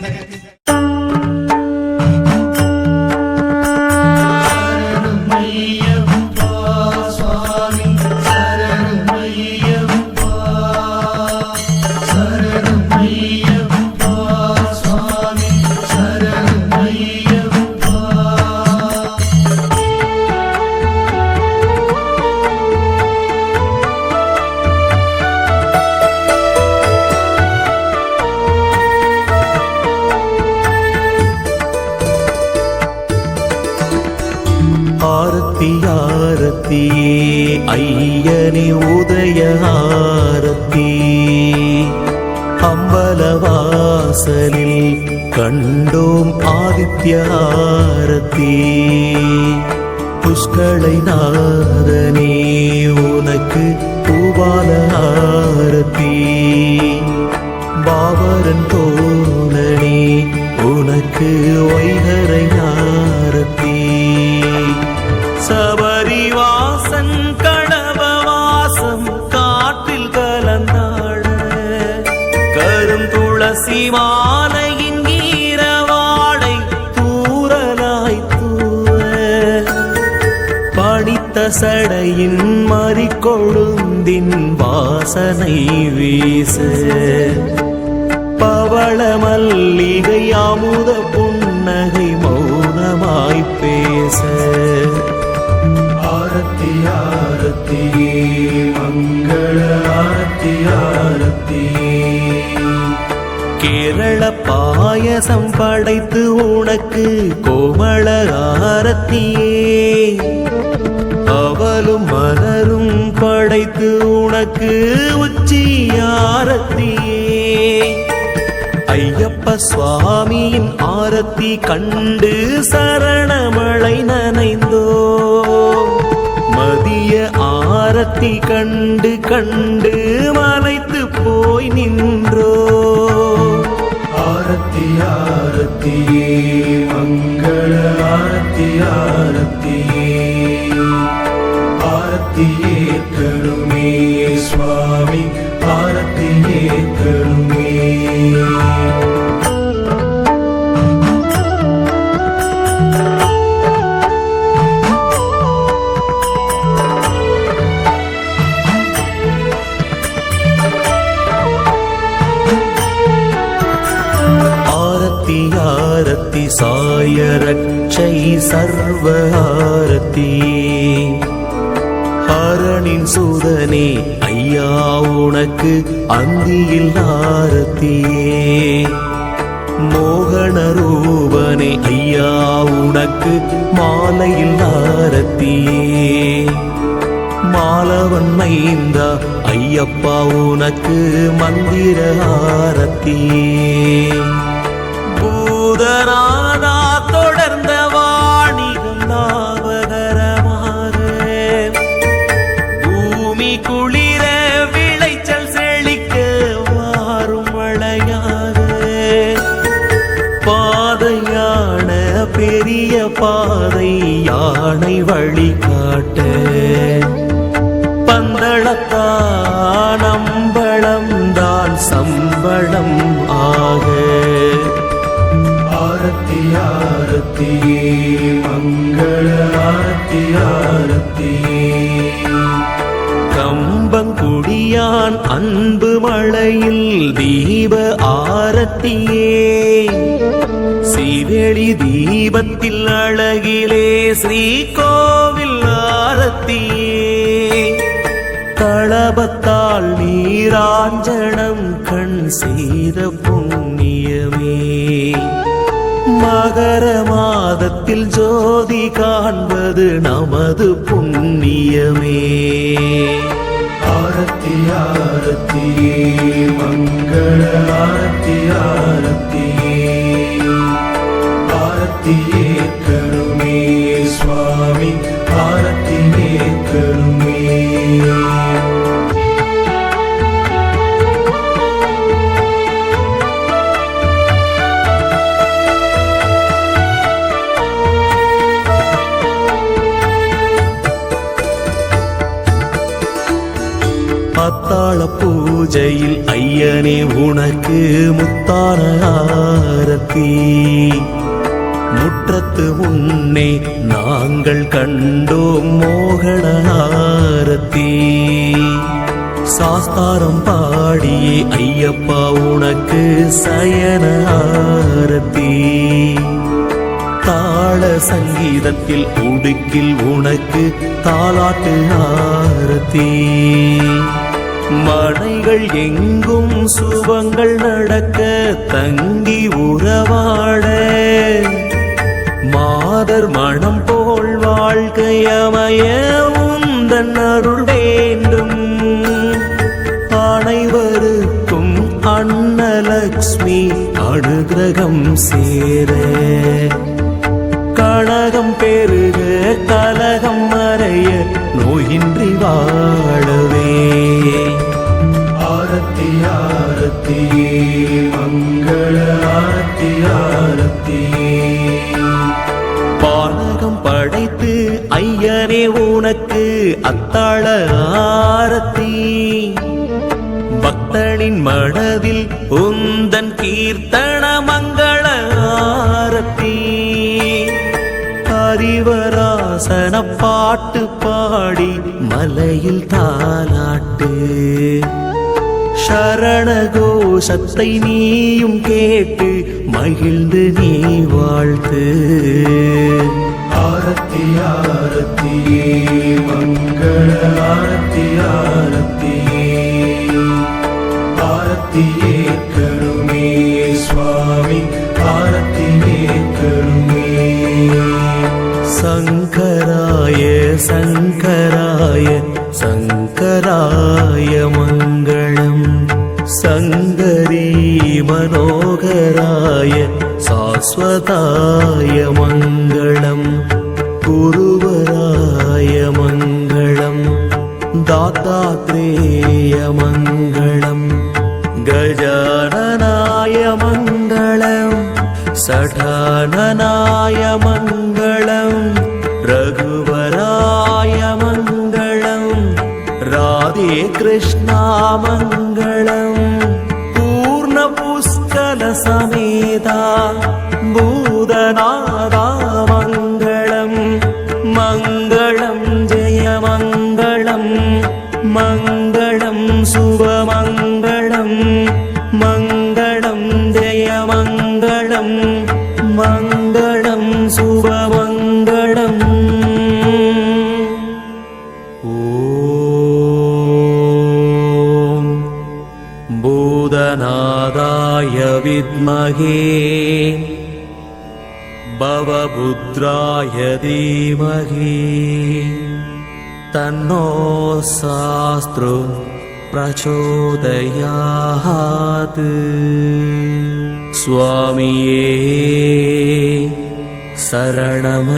ஆரத்தி ஐயனே உதய ஆரத்தி அம்பலவாசலில் கண்டோம் ஆதித்ய ஆரத்தி புஷ்களை நாதனே உனக்கு சடையின் மறிக்கொழுந்தின் வாசனை வீச. பவள மல்லிகை அமுத புன்னகை மௌனமாய் பேச. ஆரத்தி ஆரத்தி மங்கள ஆரத்தி ஆரத்தி. கேரள பாயசம் படைத்து உனக்கு கோமள ஆரத்தியே. அவலும் மலரும் படைத்து உனக்கு உச்சியாரத்தியே. ஐயப்ப சுவாமியின் ஆரத்தி கண்டு சரணமழை நனைந்தோ. மதிய ஆரத்தி கண்டு கண்டு மலைத்து போய் நின்றோ. ஆரத்தி ஆரத்தியே மங்கள ஆரத்தி ஆரத்தியே ஆரத்தி ஆரத்தி சாய ரட்சை சர்வ ஆரத்தி. ஹரணின் சூதனே ஐயா உனக்கு அந்தியில் ஆரத்தியே மோகன ரூபனே ஐயா உனக்கு மாலையில் ஆரத்தியே மாலவன் மைந்தா ஐயப்பா உனக்கு மந்திர ஆரத்தியே பூதராதா தொடர்ந்த வாணிகம் லாபகரமாக பூமி குளிர விளைச்சல் செழிக்க வாரும் மழையாக பாதையான பெரிய பாதை யானை வழி காட்ட. பந்தளத்தான் அம்பளம் தான் சம்பளம் ஆரத்தி மங்கள ஆரத்தி ஆரத்தி. கம்பங்குடியான் அன்பு மழையில் தீப ஆரத்தியே. சீவெளி தீபத்தில் அழகிலே ஸ்ரீ கோவில் ஆரத்தியே. களபத்தால் நீராஞ்சனம் கண் செய்த புண்ணியமே. மகர மாதத்தில் ஜோதி காண்பது நமது புண்ணியமே. ஆரத்தி ஆரத்தி மங்கள ஆரத்தி ஆரத்தி. ஆரத்தி ஏற்கனுமே சுவாமி ஆரத்தி ஏற்கனுமே அத்தாள பூஜையில் ஐயனே உனக்கு முத்தான ஆரத்தி. முற்றத்து முன்னே நாங்கள் கண்டோம் மோகன ஆரத்தி. சாஸ்தாரம் பாடியே ஐயப்பா உனக்கு சயன ஆரத்தி. தாள சங்கீதத்தில் உடுக்கில் உனக்கு தாளாட்டு ஆரத்தி. மனைகள் எங்கும் சுபங்கள் நடக்க தங்கி உறவாட. மாதர் மனம் போல் வாழ்க்கை அமைய உந்தன் அருள் வேண்டும். அனைவருக்கும் அன்னலக்ஷ்மி அனுகிரகம் சேர. கழகம் பெருக கலகம் மறைய நோயின்றி வாழ. ஆரத்தி ஆரத்தி மங்கள ஆரத்தி ஆரத்தி. பானகம் படைத்து ஐயனே உனக்கு அத்தாள ஆரத்தி. பக்தனின் மனதில் உந்தன் கீர்த்தன மங்கள ஆரத்தி. ஹரிவராசன பாட்டு பாடி மலையில் தாலாட்டு. சரண கோஷத்தை நீயும் கேட்டு மகிழ்ந்து நீ வாழ்த்து. ஆரத்தி ஆரத்தி மங்கள ஆரத்தி ஆரத்தி. ஆரத்தி ஏற்கருமே சுவாமி ஆரத்தி ஏற்கருமே. சங்கராய சங்கராய शाश्वताय शाश्वताय मङ्गलम् गुरुवराय मङ्गलम् दातात्रेय मङ्गलम् गजाननाय मङ्गलम् सठाननाय मङ्गलम् रघुवराय मङ्गलम् राधे कृष्णा मङ्गलम् विद्महे। भवभुद्राय धीमहि। तन्नो शास्त्रु प्रचोदयात्। स्वामिये शरणमय्यप्पा